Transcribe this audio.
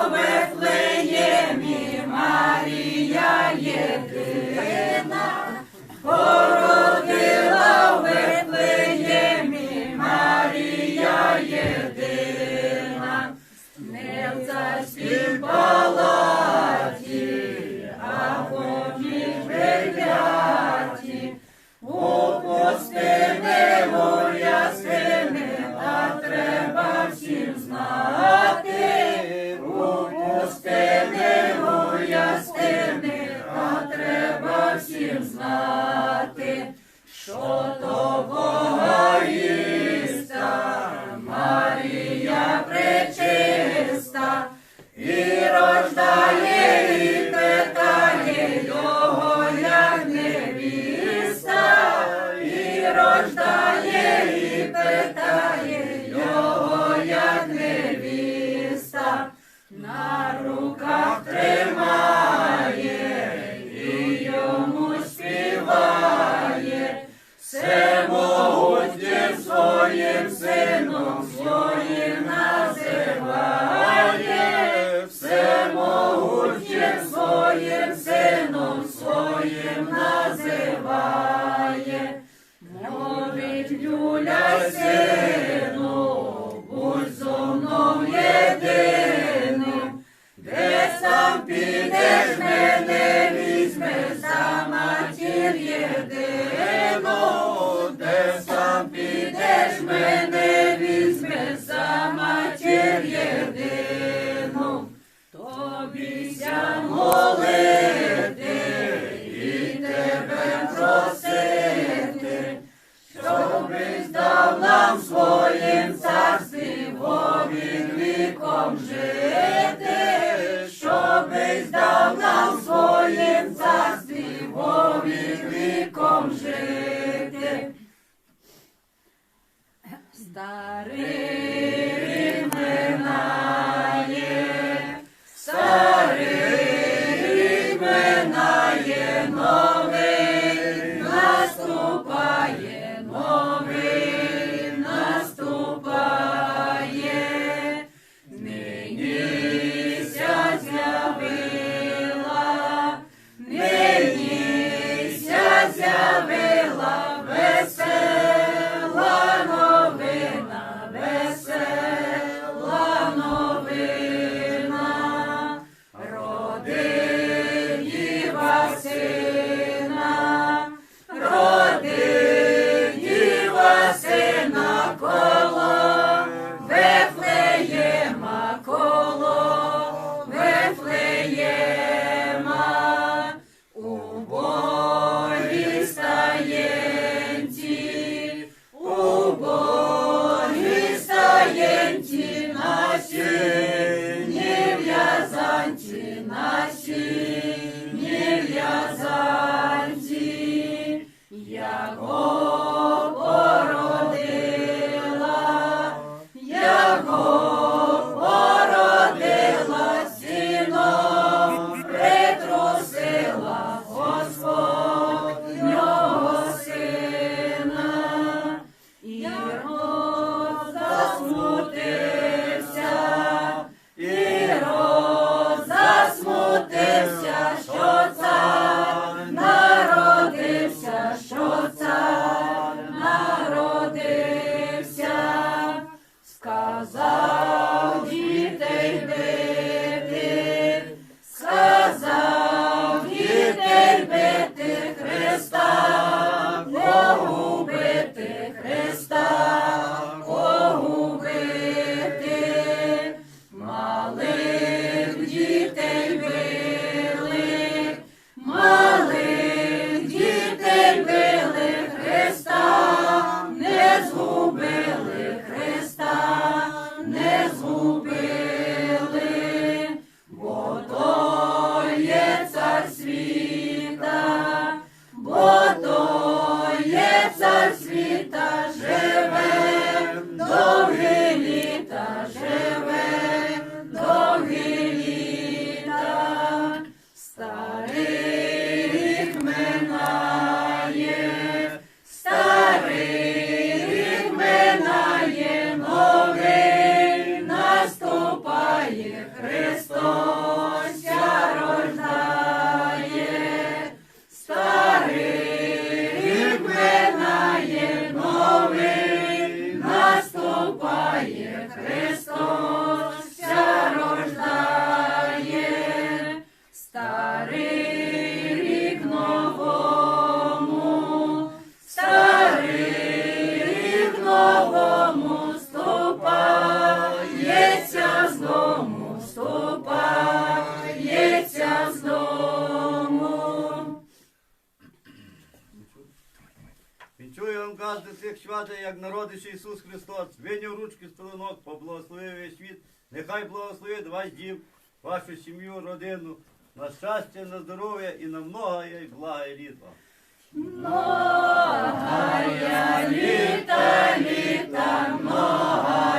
Amen. Знати, що то Богоїста, Марія пречиста, і рождає, питає його, як невіста, і рождає, питає його, як невіста, своїм називає, всемогутнім своїм сином своїм називає, мовить люля сину, будь зо мною єдиним, де сам підеш. Богом жити, щоб здав нам своїм царстві, бо віком жити. Старий Oh. світа, бо то є цар світа, живе, довгі літа, живе, довгі літа, старих минає, старих минає, новий наступає Христос. Наступає, Вінчую до цих свята, як народиш Ісус Христос, виняв ручки з пеленок, поблагословив весь світ. Нехай благословить ваш дім, вашу сім'ю, родину, на щастя, на здоров'я і на многое і благе літа. Многая літа, літа, многая